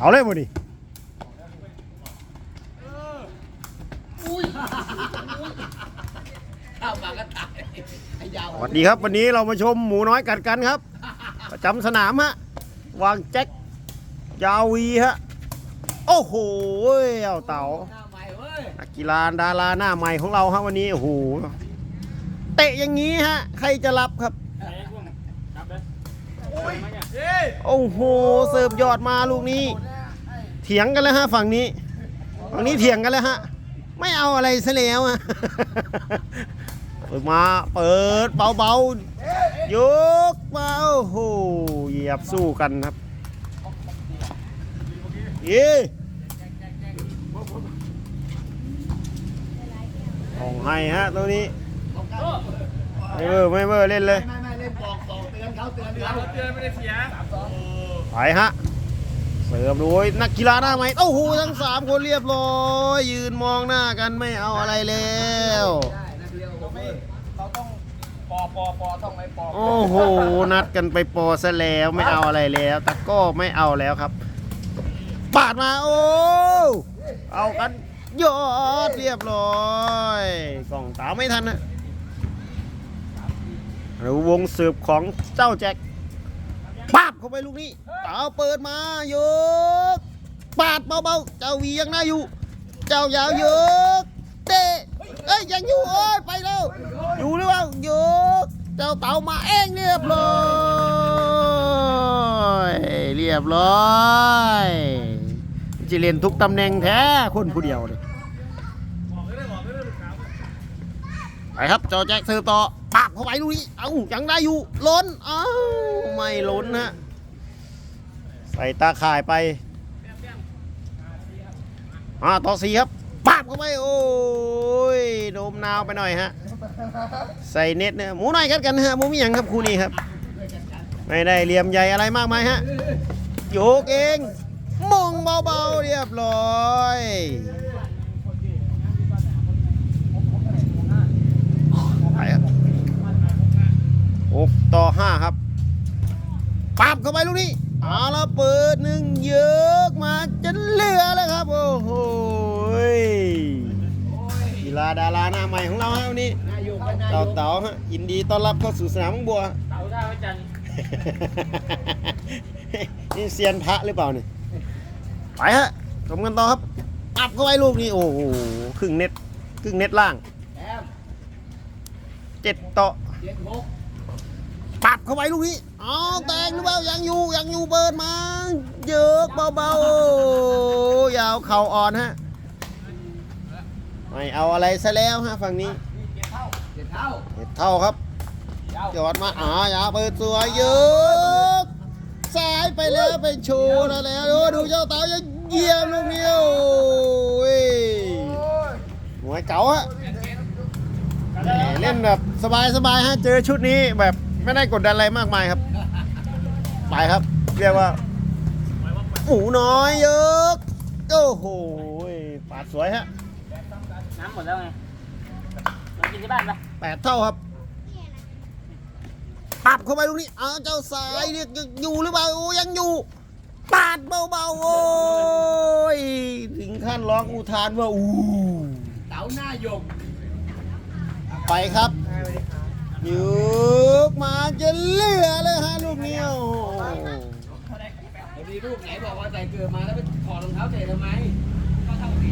เอาเลยบ่ดิเข้ามาก็ตายไอ้ยาวสวัสดีครับวันนี้เรามาชมหมูน้อยกัดกันครับ ประจำสนามฮะ วางแจ็คยาวีฮะ โอ้โหเอาเต๋าหน้าใหม่เว้ยนักกีฬาดาราหน้าใหม่ของเราฮะวันนี้โอ้โหเตะอย่างนี้ฮะ ใครจะรับครับโอ้โห เสิร์ฟยอดมาลูกนี้ เถียงกันแล้วฮะฝั่งนี้ฝั่งนี้เถียงกันแล้วฮะไม่เอาอะไรซะแล้วอะเปิดมาเปิดเบาๆยกมาโอ้โหเหยียบสู้กันครับเย้ของให้ฮะตัวนี้ไม่เบอร์ไม่เบอร์เล่นเลยไม่ไม่เล่นบอกบอกเตือนเขาเตือนเขาเตือนไม่ได้เสียไปฮะ เสิร์ฟโดยนักกีฬาหน้าใหม่โอ้โหทั้งสามคนเรียบร้อยยืนมองหน้ากันไม่เอาอะไรแล้วได้นะเดียวผมไม่เราต้องปอปอปอต้องไม่ปอโอ้โหนัดกันไปปรซะแล้วไม่เอาอะไรแล้วแต่ก็ไม่เอาแล้วครับ ปาดมาโอ้เอากันยอดเรียบร้อยกล่องตาไม่ทันนะหรือวงสืบของเจ้าแจ็ค ปาบเข้าไปลูกนี้เตาเปิดมายกปาดเบาๆเจ้าวียังน่าอยู่ เจ้ายาวยกเตะเอ้ยยังอยู่โอ้ยไปแล้วอยู่หรือเปล่ายกเจ้าเต่ามาเองเรียบร้อยเรียบร้อยจะเล่นทุกตำแหน่งแท้คนผู้เดียวเลยไปครับเจ้าแจ็คเสิร์ฟต่อ ปากเข้าไปลูนี้เอ้ายังได้อยู่ล้นเอ้าไม่ล้นฮะใส่ตาข่ายไปอ่าต่อสีครับปาบเข้าไปโอ้ยโนมนาวไปหน่อยฮะใส่เน็ตเนี่ยหมูน้อยกันกันฮะหมูมีหยังครับคู่นี้ครับ ไม่ได้เหลี่ยมใหญ่อะไรมากมายฮะโยกเองมองเบาๆเรียบร้อยไปครับหกต่อห้าครับปับ เข้าไปลูกนี้เอาละเปิดหนึ่งเยอะมาจนเหลือแล้วครับ โอ้โหกีฬาดาราหน้าใหม่ของเราฮะวันนี้นายกไปนายเต่ากเต่าฮะยินดีต้อนรับเข้าสู่สนามบัวเต่าท่าพระจันทร์นี่เซียนพระหรือเปล่าเนี่ยไปฮะชมกันต่อครับอับเข้าไปลูกนี้โอ้โหครึ่งเน็ตครึ่งเน็ตล่างแอมเจ็ดต่อเจ็ดหกปับเข้าไปลูกนี้ เอาแตงหรือเปล่ายังอยู่ยังอยู่เปิดมาเยอะเบาๆอยาวเข่าอ่อนฮะไม่เอาอะไรซะแล้วฮะฝั่งนี้เจ็ดเท่าเจ็ดเท่าเน็ตเท่าครับยาวจอดมาอ่าอยาเปิดสวยเยอะสายไปแล้วไปโชว์แล้วแล้วดูเจ้าเต๋าจะเยี่ยมลูกนี้โอ้ยหมวยเก๋าฮะเล่นแบบสบายๆฮะเจอชุดนี้แบบ ไม่ได้กดดันอะไรมากมายครับ ไปครับ เรียกว่าหมูน้อยเยอะโอ้โหปาดสวยฮะน้ำหมดแล้วไงเรากินที่บ้านปะแปดเท่าครับปับเข้าไปลูกนี้อ้าวเจ้าสายเรียกยังอยู่หรือเปล่าโอ้ยังอยู่ปาดเบาๆโอ้ยถึงขั้นร้องอุทานว่าอู้เต๋าหน้ายกไปครับยุ กมาจะเหลือเลยฮะลูกนี้โอ้โหพอดีลูกไหนบอกว่าใส่เกลือมาแล้วไปถอดรองเท้าเตะทำไมก็เท่าสิ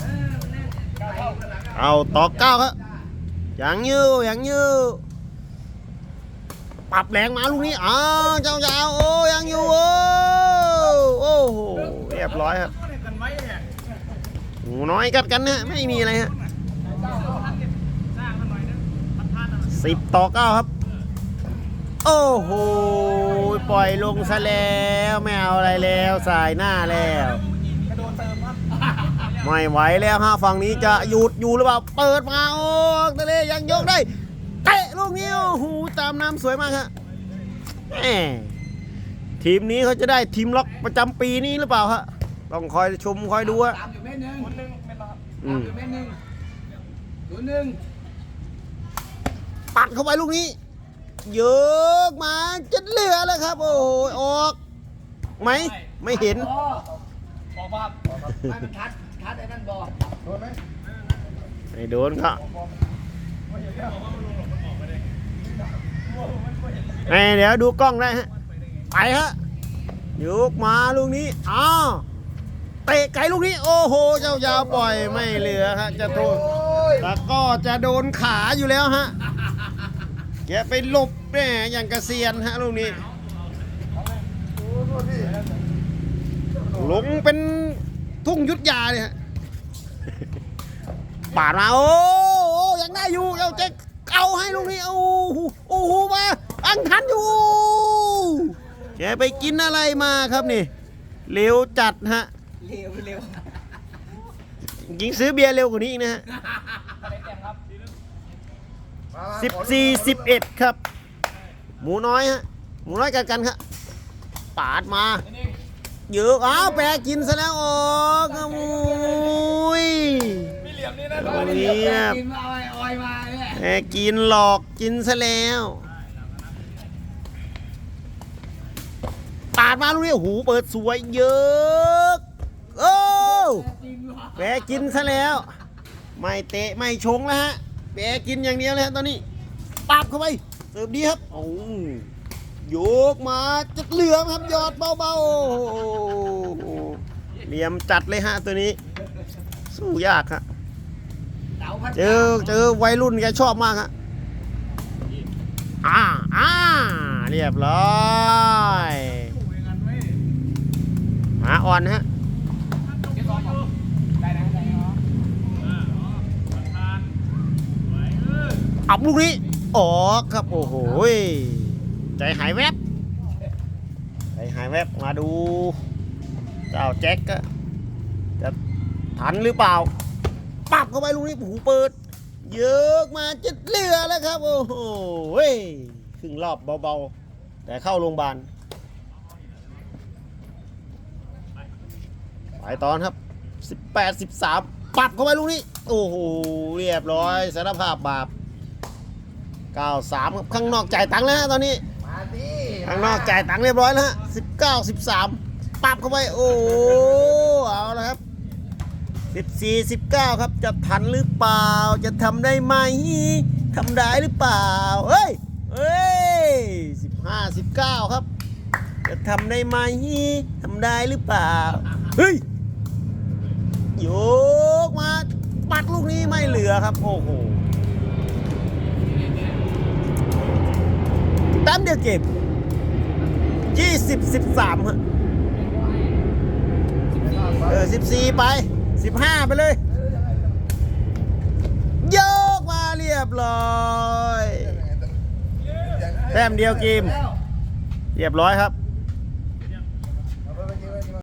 เออนั่นเก้าเท่ากันนะ เอาต่อเก้าครับยังยืดยังยืดปรับแรงมาลูกนี้อ้าวเจ้ายาวโอ้ยังอยู่โอ้โอ้โหเรียบร้อยครับกันไว้เนี่ยหมูน้อยกัดกันนะไม่มีอะไรฮะสร้างมันหน่อยนึงพันพันอะสิบต่อเก้าครับ โอ้โห ปล่อยลงซะแล้วไม่เอาอะไรแล้วสายหน้าแล้วกระโดดเติมครับไม่ไหวแล้วฮะฝั่งนี้จะหยุดอยู่หรือเปล่า เปิดมาโอ้ทะเลยังยกได้เตะลูกนี้โอ้โหตามน้ำสวยมากฮะแหมทีมนี้เขาจะได้ทีมล็อกประจำปีนี้หรือเปล่าฮะต้องคอยชมคอยดูฮะตามอยู่เม็ดหนึ่งคนหนึงเป็นรอบอืตามมอยู่เม็ดหนึ่งศูนย์หนึ่งปัดเข้าไปลูกนี้ เยอะมาจะเหลือแล้วครับ โอ้โหออกไหมไม่เห็นบอบอกว่าให้มันทัดทัดไอ้นั่นบอไม่โดนก็เอ้ยเดี๋ยวดูกล้องได้ฮะไปฮะยกมาลูกนี้อ้าวเตะไกลลูกนี้ โอ้โห เจ้ายาวปล่อยไม่เหลือฮะจะโทษแต่ก็จะโดนขาอยู่แล้วฮะแกไปหลบ แน่อย่างกระเซียนฮะลูกนี้ลงเป็นทุ่งยุทธยาเลยฮะปาดมาโอ้โอ้ยังได้อยู่เราจะเอาให้ลูกนี้โอ้โหโอ้โหมาอังทันอยู่แกไปกินอะไรมาครับนี่เร็วจัดฮะเร็วเร็วยิงซื้อเบียร์เร็วกว่านี้อีกนะฮะสิบสี่สิบเอ็ดครับ หมูน้อยฮะ หมูน้อยกันกันครับปาดมา เยอะอ้าวแปรกินซะแล้วออกโอ้ยวันนี้นะกินมาเอาไอ้ออยมาเนี่ยแปรกินหลอกกินซะแล้วปาดมาลูกนี้โอ้โหูเปิดสวยเยอะโอ้กินว่ะแปรกินซะแล้ว ไม่เตะไม่ชงแล้วฮะแปรกินอย่างเดียวเลยฮะตอนนี้ปับเข้าไป เสิร์ฟดีครับโอ้โยกมาจะเหลือมครับยอดเบาๆเหลี่ยมจัดเลยฮะตัวนี้ สู้ยากฮะเต๋าพัดเจอเจอวัยรุ่นแกชอบมากฮะอ่าอ่าเรียบร้อยหมาอ่อนฮะได้นะได้นะอับลูกนี้ ออกครับโอ้โหใจหายแวบใจหายแวบมาดู เจ้าแจ็คก็จะทันหรือเปล่าปับเข้าไปลูกนี้โอ้โหเปิด เยอะมาจะเหลือแล้วครับ โอ้โหเว้ยครึ่งรอบเบาๆ แต่เข้าโรงพยาบาลไปตอนครับ 18 13 ปับเข้าไปลูกนี้ โอ้โห เรียบร้อยสารภาพบาป 93ครับข้างนอกจ่ายตังค์แล้วฮะตอนนี้ มาดิข้างนอกจ่ายตังค์เรียบร้อยแล้วฮะ19 13ปับเข้าไปโอ้โหเอาละครับ14 19 ครับจะทันหรือเปล่าจะทำได้ไหมทำได้หรือเปล่าเฮ้ยเฮ้ย15 19 ครับ จะทำได้ไหมทำได้หรือเปล่าเฮ้ยโยกมาปัดลูกนี้ไม่เหลือครับ โอ้โห แต้มเดียวเก็บยี่สิบสิบสามฮะเออสิบสี่ไปสิบห้าไปเลย โยกมาเรียบร้อย แต้มเดียวเกม เรียบร้อยครับ